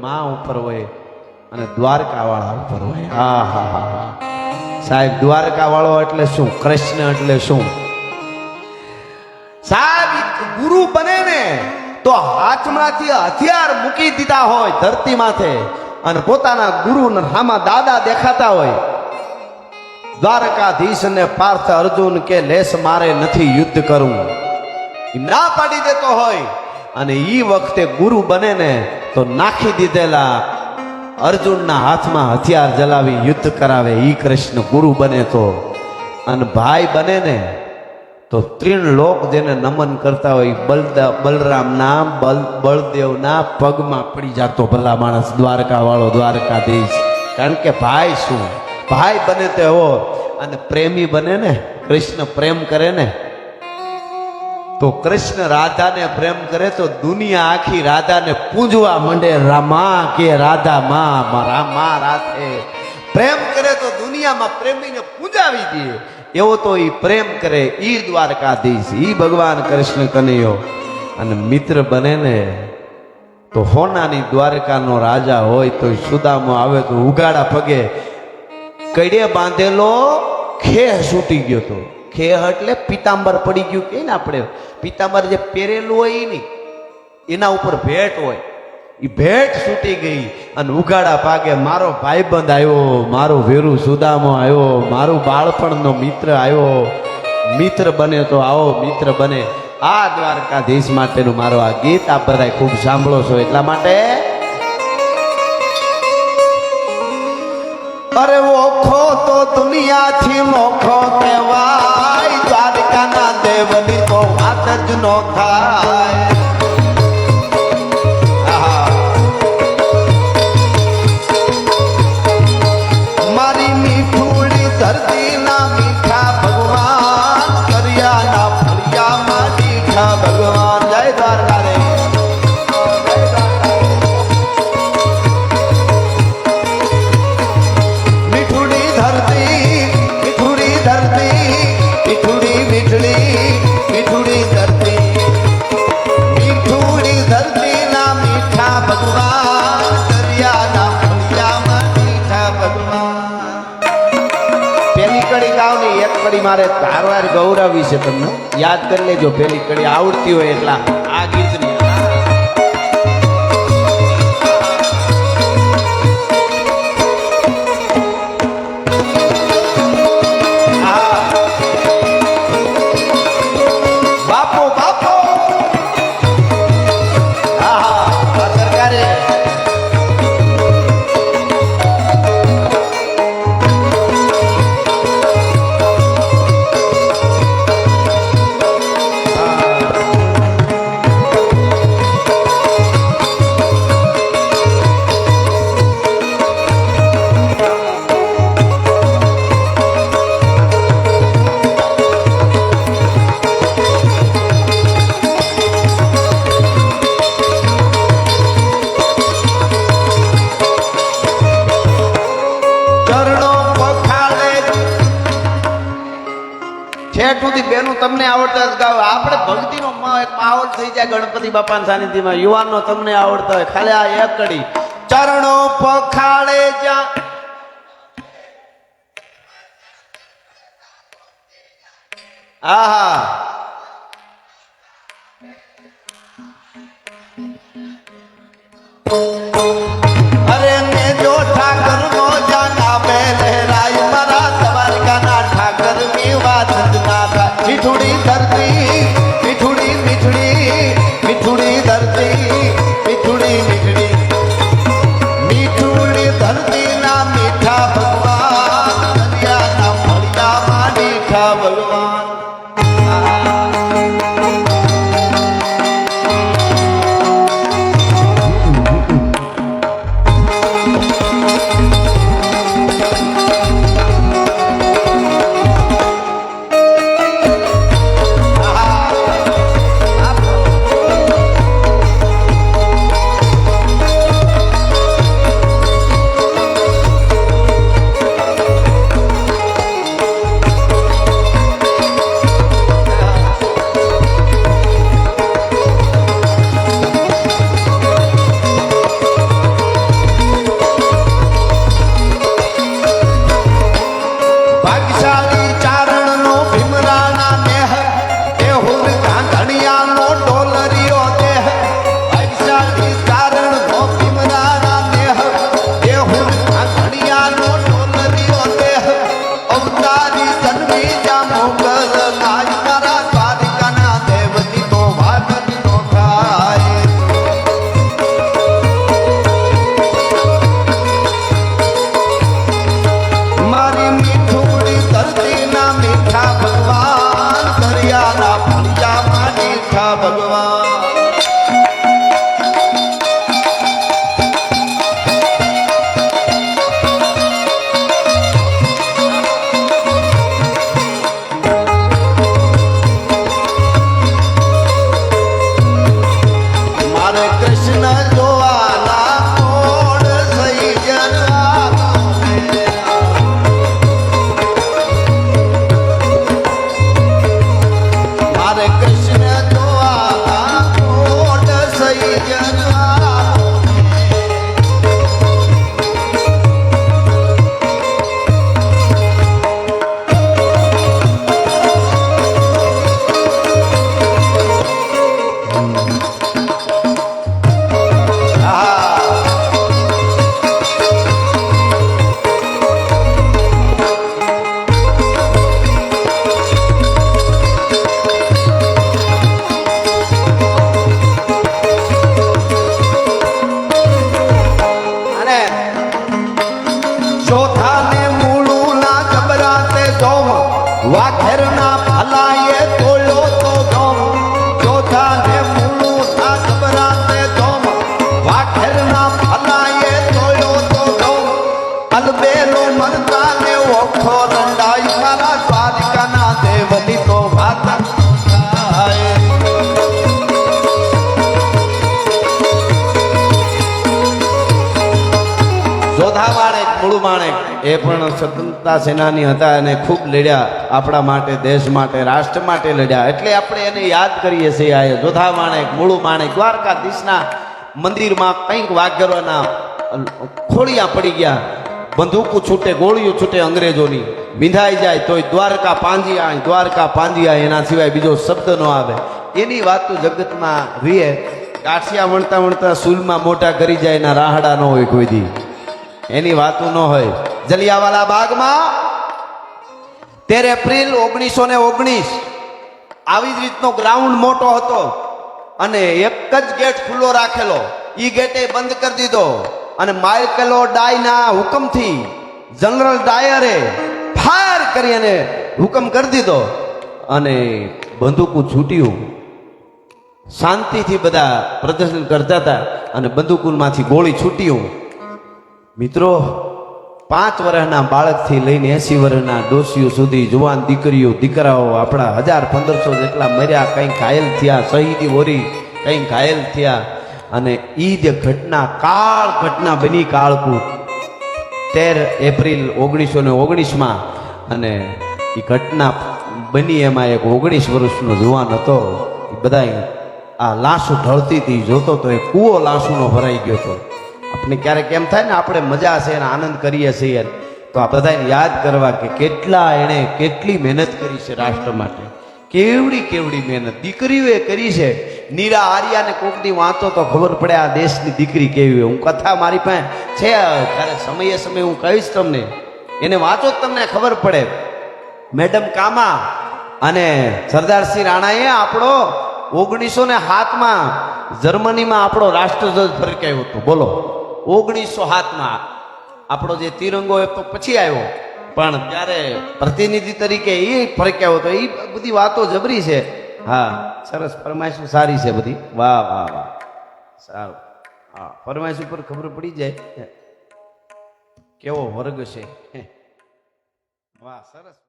માં ઉપર હોય અને દ્વારકા વાળા ઉપર હોય. હા હા હા હા. સાહેબ દ્વારકા વાળો એટલે શું? કૃષ્ણ એટલે શું? સાહેબ ગુરુ બને ને તો હાથમાંથી હથિયાર મૂકી દીધા હોય ધરતી માથે અને પોતાના ગુરુ હામાં દાદા દેખાતા હોય. દ્વારકાધીશ ને પાર્થ અર્જુન કે લેસ મારે નથી યુદ્ધ કરવું. ના પાડી દેતો હોય. અને એ વખતે ગુરુ બને ને તો નાખી દીધેલા અર્જુનના હાથમાં હથિયાર જલાવી યુદ્ધ કરાવે એ કૃષ્ણ ગુરુ બને તો. અને ભાઈ બને ને તો ત્રણ લોક જેને નમન કરતા હોય બલદા બલરામના, બલ બળદેવના પગમાં પડી જતો ભલા માણસ, દ્વારકાવાળો, દ્વારકાધીશ. કારણ કે ભાઈ શું? ભાઈ બને તો એવો અને પ્રેમી બને ને કૃષ્ણ પ્રેમ કરે ને તો કૃષ્ણ રાધાને પ્રેમ કરે તો દુનિયા આખી રાધાને પૂંજવા માંડે, રામા કે રાધા માં રામા રાધે. પ્રેમ કરે તો દુનિયામાં પ્રેમીને પૂજાવી દે. એવો તો એ પ્રેમ કરે એ દ્વારકાધીશ એ ભગવાન કૃષ્ણ કનૈયો. અને મિત્ર બને ને, તો હોનાની દ્વારકાનો રાજા હોય તો સુદામો આવે તો ઉગાડા પગે કડે બાંધેલો ખેહ છૂટી ગયો તો. ખેહ એટલે પિતાંબર પડી ગયું કે ને આપણે? પિતાંબર જે પહેરેલું હોય નહીં. એના ઉપર ભેટ હોય. એ ભેટ છૂટી ગઈ અને ઉઘાડા ભાગે મારો ભાઈબંધ આવ્યો, મારો વેરુ સુદામો આવ્યો, મારું બાળપણનો મિત્ર આવ્યો. મિત્ર બને તો આવો, મિત્ર બને. આ દ્વારકાધીશ માટેનું મારો આ ગીત આપ બધા ખૂબ સાંભળો છો એટલા માટે. અરે ઓખો તો દુનિયાથી નોખો વાત મારે તારવાર ગૌરવી છે તમને. યાદ કરી લેજો પેલી કડી આવડતી હોય એટલા. ઠેઠ સુધી બેનું તમને આવડતા ગાવ આપણે ભક્તિનો એક માહોલ થઈ જાય ગણપતિ બાપાના સાનિધ્યમાં. યુવાનનો તમને આવડતા હોય. ખાલી આ એક કડી. ચરણો પખાળે જા આહા. થાય મીઠુડી कृष्ण আল্লাহ তোলো માણેક એ પણ સ્વતંત્રતા સેનાની હતા અને ખૂબ લડ્યા. આપણા માટે, દેશ માટે, રાષ્ટ્ર માટે લડ્યા. એટલે આપણે એને યાદ કરીએ છીએ આ જોધા માણેક મૂળ માણેક દ્વારકાધીશના મંદિરમાં કંઈક વાઘરોના ખોળિયા પડી ગયા. બંદૂકો છૂટે, ગોળીઓ છૂટે અંગ્રેજોની. વિંધાઈ જાય તોય દ્વારકા પાંજિયા દ્વારકા પાંજિયા, એના સિવાય બીજો શબ્દ ન આવે. એની વાત જગતમાં રીએ. ગાંઠિયા વણતા વણતા સુલમાં મોટા કરી જાય, એના રાહડા ન હોય કોઈ દી. એની વાતો ન હોય. જલિયાવાલા બાગમાં તેર એપ્રિલ ઓગણીસો ને ઓગણીસ આવી જ રીતનો ગ્રાઉન્ડ મોટો હતો અને એક જ ગેટ ખુલ્લો રાખેલો. એ ગેટે બંધ કરી દીધો. અને માઇકેલો ડાયના હુકમથી જનરલ ડાયરે ફાયર કરી અને હુકમ કરી દીધો. અને બંદૂકું છૂટ્યું. શાંતિથી બધા પ્રદર્શન કરતા હતા અને બંદૂકુલમાંથી ગોળી છૂટ્યું. મિત્રો, પાંચ વર્ષના બાળકથી લઈને એસી વર્ષના ડોસીઓ સુધી જુવાન દીકરીઓ, દીકરાઓ આપણા હજાર પંદરસો જેટલા મર્યા કંઈ ઘાયલ થયા, શહીદી હોરી કંઈ ઘાયલ થયા. અને એ જે ઘટના, કાળ ઘટના બની કાળકું તેર એપ્રિલ ઓગણીસો ને ઓગણીસમાં અને એ ઘટના બની એમાં એક ઓગણીસ વર્ષનો જુવાન હતો. એ બધા આ લાશો ઢળતી હતી, જોતો તો એ કૂવો લાશુનો ભરાઈ ગયો હતો. આપણે ક્યારેક એમ થાય ને, આપણે મજા છે અને આનંદ કરીએ છીએ તો આ બધાને યાદ કરવા કે કેટલા એણે કેટલી મહેનત કરી છે રાષ્ટ્ર માટે. કેવડી કેવડી મહેનત. દીકરીઓએ કરી છે. નીરા આર્યાને કોકની વાંચો તો ખબર પડે આ દેશની દીકરી કેવી હું કથા મારી પાસે છે ત્યારે સમયે સમયે હું કહીશ તમને. એને વાંચો તમને ખબર પડે. મેડમ કામા અને સરદારસિંહ રાણાએ આપણો ઓગણીસો ને સાતમાં જર્મનીમાં આપણો રાષ્ટ્રધ્વજ ફરકાયો હતો. બોલો. ઓગણીસો સાતમાં આપણો જે તિરંગો એ તો પછી આવ્યો. પણ ત્યારે પ્રતિનિધિ તરીકે એ ફરક્યા હતો એ બધી વાતો જબરી છે. હા, સરસ, ફરમાઈશું સારી છે બધી. વાહ વાહ વાહ. સારું. હા, ફરમાઈશ ઉપર ખબર પડી જાય. કેવો વર્ગ છે. વાહ, સરસ.